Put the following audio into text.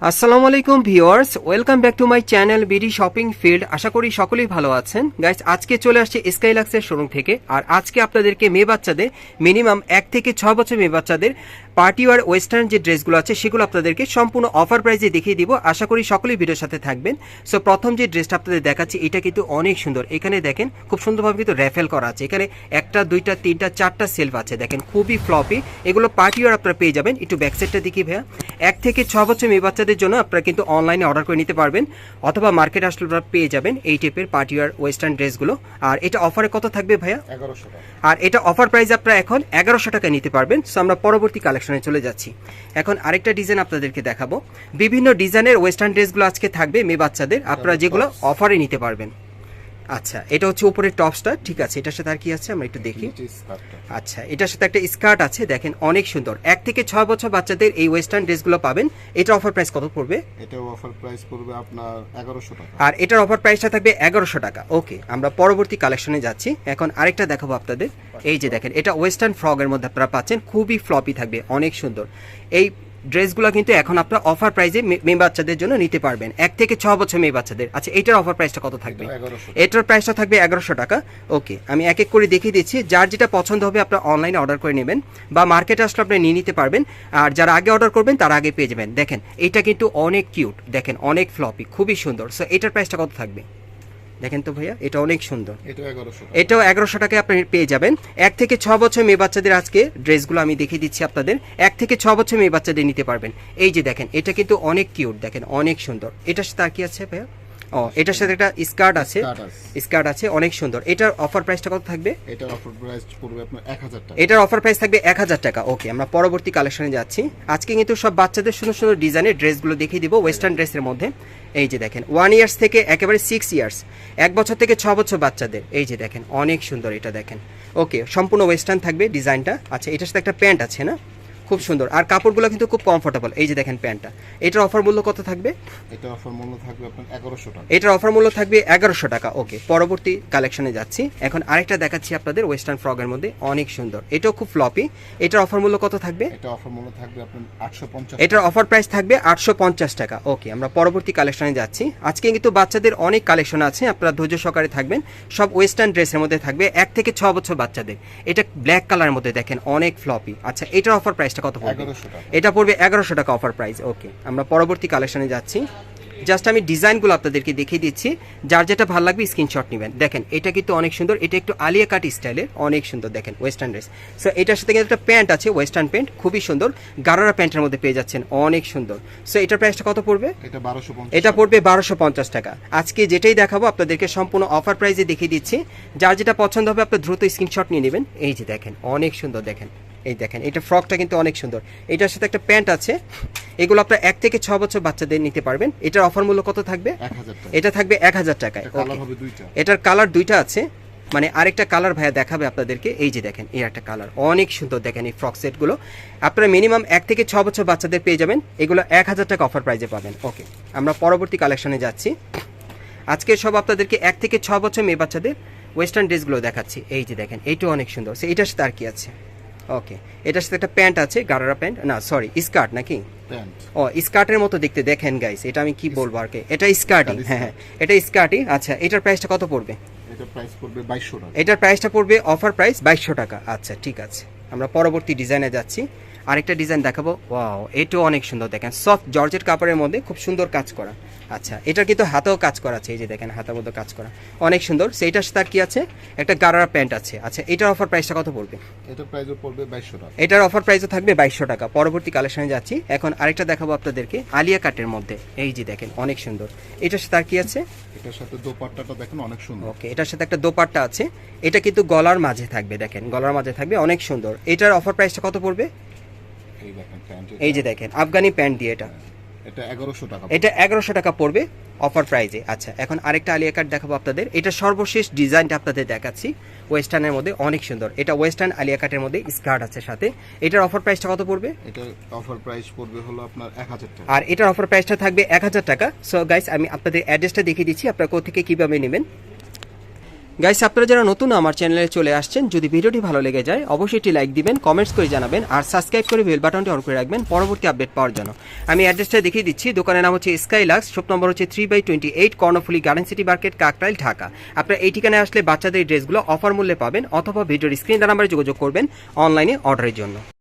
আসসালামু আলাইকুম viewers, welcome back to my channel BD shopping field. আশা করি সকলেই ভালো আছেন। গাইস, আজকে চলে আসছে স্কাইলাক্সের শোরুম থেকে। আর আজকে আপনাদেরকে মেয়ে বাচ্চাদের, মিনিমাম এক থেকে ছয় বছর মেয়ে বাচ্চাদের পার্টি ওয়েস্টার্ন যে ড্রেসগুলো আছে, সেগুলো আপনাদেরকে সম্পূর্ণ অফার প্রাইসে দেখিয়ে দিব। আশা করি সকলেই ভিডিওর সাথে থাকবেন। সো প্রথম যে ড্রেসটা আপনাদের দেখাচ্ছি, এটা কিন্তু অনেক সুন্দর। এখানে দেখেন, খুব সুন্দরভাবে কিন্তু র্যাফেল করা আছে। এখানে একটা, দুইটা, তিনটা, চারটা সেলফ আছে। দেখেন, খুবই ফ্লপি। এগুলো পার্টি ওয়ার আপনারা পেয়ে যাবেন। একটু ব্যাক সাইডটা দেখি ভাইয়া। এক থেকে ছ বছর মেয়ে বাচ্চাদের জন্য আপনারা কিন্তু অনলাইনে অর্ডার করে নিতে পারবেন অথবা মার্কেট আসলে আপনারা পেয়ে যাবেন এই টাইপের পার্টি ওয়ার ওয়েস্টার্ন ড্রেসগুলো আর এটা অফারে কত থাকবে ভাইয়া? এগারোশো আর এটা অফার প্রাইস আপনারা এখন এগারোশো টাকা নিতে পারবেন। সো আমরা পরবর্তী কালেকশনে চলে যাচ্ছি। এখন আরেকটা ডিজাইন আপনাদেরকে দেখাবো। বিভিন্ন ডিজাইনের ওয়েস্টার্ন ড্রেসগুলো আজকে থাকবে মেয়ে বাচ্চাদের। আপনারা যেগুলো অফারে নিতে পারবেন। আচ্ছা এটা হচ্ছে উপরের টপসটা ঠিক আছে এটার সাথে আর কি আছে? আমরা একটু দেখি। আচ্ছা এটার সাথে একটা স্কার্ট আছে দেখেন অনেক সুন্দর। এক থেকে ছয় বছর বাচ্চাদের এই ওয়েস্টার্ন ড্রেসগুলো পাবেন। এটার অফার প্রাইস কত পড়বে? এটাও অফার প্রাইস পড়বে আপনার এগারোশো টাকা। আর এটার অফার প্রাইসটা থাকবে এগারোশো টাকা। ওকে আমরা পরবর্তী কালেকশনে যাচ্ছি। এখন আরেকটা দেখাবো আপনাদের। এই যে দেখেন এটা ওয়েস্টার্ন ফ্রগের মধ্যে আপনারা পাচ্ছেন। খুবই ফ্লপি থাকবে অনেক সুন্দর। এই ড্রেসগুলো কিন্তু এখন আপনার অফার প্রাইসে মেয়ে বাচ্চাদের জন্য নিতে পারবেন। এক থেকে ছ বছর মেয়ে বাচ্চাদের। আচ্ছা এটার অফার প্রাইসটা কত থাকবে? এটার প্রাইসটা থাকবে এগারোশো টাকা। ওকে আমি এক এক করে দেখিয়ে দিচ্ছি। যার যেটা পছন্দ হবে আপনার অনলাইনে অর্ডার করে নেবেন বা মার্কেটে আসলে আপনি নিয়ে নিতে পারবেন। আর যারা আগে অর্ডার করবেন তারা আগে পেয়ে যাবেন। দেখেন এটা কিন্তু অনেক কিউট দেখেন অনেক ফ্লপি খুবই সুন্দর। সো এটার প্রাইসটা কত থাকবে? দেখেন তো ভাইয়া এটা অনেক সুন্দর। এটাও এগারোশো টাকা। টাকায় আপনি পেয়ে যাবেন। এক থেকে ছ বছর মেয়ে বাচ্চাদের আজকে ড্রেসগুলো আমি দেখিয়ে দিচ্ছি আপনাদের। এক থেকে ছ বছর মেয়ে বাচ্চাদের নিতে পারবেন। এই যে দেখেন এটা কিন্তু অনেক কিউট দেখেন অনেক সুন্দর। এটা তার আর কি আছে ভাইয়া? ও এটার সাথে একটা স্কার্ট আছে। স্কার্ট আছে। অনেক সুন্দর। এটার অফার প্রাইসটা কত থাকবে? এটার অফার প্রাইস পড়বে আপনার এক হাজার টাকা। এটার অফার প্রাইস থাকবে এক হাজার টাকা। ওকে আমরা পরবর্তী কালেকশনে যাচ্ছি। আজকে কিন্তু সব বাচ্চাদের সুন্দর সুন্দর ডিজাইনের ড্রেসগুলো দেখিয়ে দিব ওয়েস্টার্ন ড্রেসের মধ্যে। এই যে দেখেন ওয়ান ইয়ার্স থেকে একেবারে সিক্স ইয়ার্স এক বছর থেকে ছ বছর বাচ্চাদের। এই যে দেখেন অনেক সুন্দর এটা দেখেন। ওকে সম্পূর্ণ ওয়েস্টার্ন থাকবে ডিজাইনটা আচ্ছা এটার সাথে একটা প্যান্ট আছে না? খুব সুন্দর। আর কাপড়গুলো কিন্তু খুব কমফোর্টেবল এই যে দেখেন প্যান্টটা। এটার অফার মূল্য কত থাকবে? এটার অফার মূল্য থাকবে আপনার এগারোশো টাকা। এটার অফার মূল্য থাকবে এগারোশো টাকা। ওকে পরবর্তী কালেকশনে যাচ্ছি। এখন আরেকটা দেখাচ্ছি আপনাদের ওয়েস্টার্ন ফ্রগের মধ্যে। অনেক সুন্দর। এটাও খুব ফ্লপি এটার অফার মূল্য কত থাকবে? এটা অফার মূল্য থাকবে আপনার আটশো পঞ্চাশ এটার অফার প্রাইস থাকবে আটশো পঞ্চাশ টাকা। ওকে আমরা পরবর্তী কালেকশনে যাচ্ছি। আজকে কিন্তু বাচ্চাদের অনেক কালেকশন আছে। আপনারা ধৈর্য সহকারে থাকবেন। সব ওয়েস্টার্ন ড্রেসের মধ্যে থাকবে। এক থেকে ছ বছর বাচ্চাদের। এটা ব্ল্যাক কালারের মধ্যে দেখেন অনেক ফ্লপি আচ্ছা এটার অফার প্রাইসটা কত পড়বে? এটা পড়বে এগারোশো টাকা অফার প্রাইস ওকে আমরা পরবর্তী কালেকশনে যাচ্ছি। জাস্ট আমি ডিজাইনগুলো আপনাদেরকে দেখিয়ে দিচ্ছি। যার যেটা ভালো লাগবে স্ক্রিনশট নেবেন। দেখেন এটা কিন্তু অনেক সুন্দর। এটা একটু আলিয়া কাট স্টাইলের অনেক সুন্দর। দেখেন ওয়েস্টার্ন ড্রেস সো এটার সাথে কিন্তু একটা প্যান্ট আছে ওয়েস্টার্ন প্যান্ট খুবই সুন্দর। গারারা প্যান্টের মধ্যে পেয়ে যাচ্ছেন অনেক সুন্দর। সো এটার প্রাইসটা কত পড়বে? এটা পড়বে বারোশো পঞ্চাশ টাকা। আজকে যেটাই দেখাবো আপনাদেরকে সম্পূর্ণ অফার প্রাইসে দেখিয়ে দিচ্ছি। যার যেটা পছন্দ হবে আপনার দ্রুত স্ক্রিনশট নিয়ে নেবেন। এই যে দেখেন অনেক সুন্দর দেখেন। এই দেখেন এটা ফ্রকটা কিন্তু অনেক সুন্দর। এটার সাথে একটা প্যান্ট আছে এগুলো আপনার এক থেকে ছ বছর বাচ্চাদের নিতে পারবেন। এটার অফার মূল্য কত থাকবে? এটা থাকবে এক হাজার টাকায়। এটার কালার দুইটা আছে। মানে আরেকটা কালার ভাইয়া দেখাবে আপনাদেরকে। এই যে দেখেন এই একটা কালার অনেক সুন্দর দেখেন এই ফ্রক সেটগুলো আপনারা মিনিমাম এক থেকে ছ বছর বাচ্চাদের পেয়ে যাবেন। এগুলো এক হাজার টাকা অফার প্রাইজে পাবেন। ওকে আমরা পরবর্তী কালেকশনে যাচ্ছি। আজকে সব আপনাদেরকে এক থেকে ছ বছর মেয়ে বাচ্চাদের ওয়েস্টার্ন ড্রেসগুলো দেখাচ্ছি। এই যে দেখেন এইটাও অনেক সুন্দর। সে এটার সাথে আর কি আছে? ওকে এটার সাথে একটা প্যান্ট আছে গারারা প্যান্ট। না সরি স্কার্ট নাকি? ও স্কার্টের মতো দেখতে। দেখেন গাইস এটা আমি কি বলব আর কি? এটা স্কার্টই হ্যাঁ হ্যাঁ। এটা স্কার্টই। আচ্ছা এটার প্রাইসটা কত পড়বে? এটা প্রাইস পড়বে বাইশশো টাকা। এটার প্রাইসটা পড়বে অফার প্রাইস বাইশশো টাকা। আচ্ছা ঠিক আছে। আমরা পরবর্তী ডিজাইনে যাচ্ছি। আরেকটা ডিজাইন দেখাবো। ওয়াও এটাও অনেক সুন্দর দেখেন। সফট জর্জেট কাপড়ের মধ্যে খুব সুন্দর কাজ করা। আচ্ছা এটার কিন্তু হাতেও কাজ করা আছে এই যে দেখেন হাতের মধ্যে কাজ করা। অনেক সুন্দর। সেইটার সাথে আর কি আছে? একটা গারারা প্যান্ট আছে। আচ্ছা এটার অফার প্রাইসটা কত পড়বে? এটা প্রাইসও পড়বে বাইশশো টাকা। এটার অফার প্রাইসও থাকবে বাইশশো টাকা। পরবর্তী কালেকশনে যাচ্ছি। এখন আরেকটা দেখাবো আপনাদেরকে। আলিয়া কাটের মধ্যে। এই যে দেখেন অনেক সুন্দর। এটার সাথে আর কি আছে? এটার সাথে দোপাট্টাটা দেখেন অনেক সুন্দর। ওকে এটার সাথে একটা দোপাট্টা আছে। এটা কিন্তু গলার মাঝে থাকবে দেখেন। গলার মাঝে থাকবে অনেক সুন্দর। এটার অফার প্রাইসটা কত পড়বে? এই দেখেন প্যান্ট এই যে দেখেন আফগানি প্যান্ট দিয়ে এটা। এটা এগারোশো টাকা এটা এগারোশো টাকা পড়বে অফার প্রাইজে আচ্ছা এখন আরেকটা আলিয়া কাট দেখাবো আপনাদের। এটা সর্বশেষ ডিজাইনটা আপনাদের দেখাচ্ছি। ওয়েস্টার্নের মধ্যে অনেক সুন্দর। এটা ওয়েস্টার্ন আলিয়া কাটের মধ্যে স্কার্ট আছে সাথে। এটার অফার প্রাইসটা কত পড়বে? এটার অফার প্রাইস পড়বে হলো আপনার এক হাজার টাকা। আর এটার অফার প্রাইসটা থাকবে এক হাজার টাকা। সো গাইস আমি আপনাদের অ্যাড্রেসটা দেখিয়ে দিচ্ছি। আপনারা কোথা থেকে কীভাবে নেবেন? গাইস আপনারা যারা নতুন আমার চ্যানেলে চলে আসছেন, যদি ভিডিওটি ভালো লেগে যায়, অবশ্যই একটি লাইক দিবেন কমেন্টস করে জানাবেন, আর সাবস্ক্রাইব করে বেল বাটনটি অন করে রাখবেন পরবর্তী আপডেট পাওয়ার জন্য। আমি অ্যাড্রেসটা দেখিয়ে দিচ্ছি, দোকানের নাম হচ্ছে স্কাই লাক্স শপ নম্বর হচ্ছে three by twenty eight Karnaphuli garden city market Kakrail, Dhaka. আপনারা এই ঠিকানায় আসলে বাচ্চাদের ড্রেসগুলো অফার মূল্যে পাবেন, অথবা ভিডিওর স্ক্রিন নাম্বারে যোগাযোগ করবেন অনলাইনে অর্ডারের জন্য।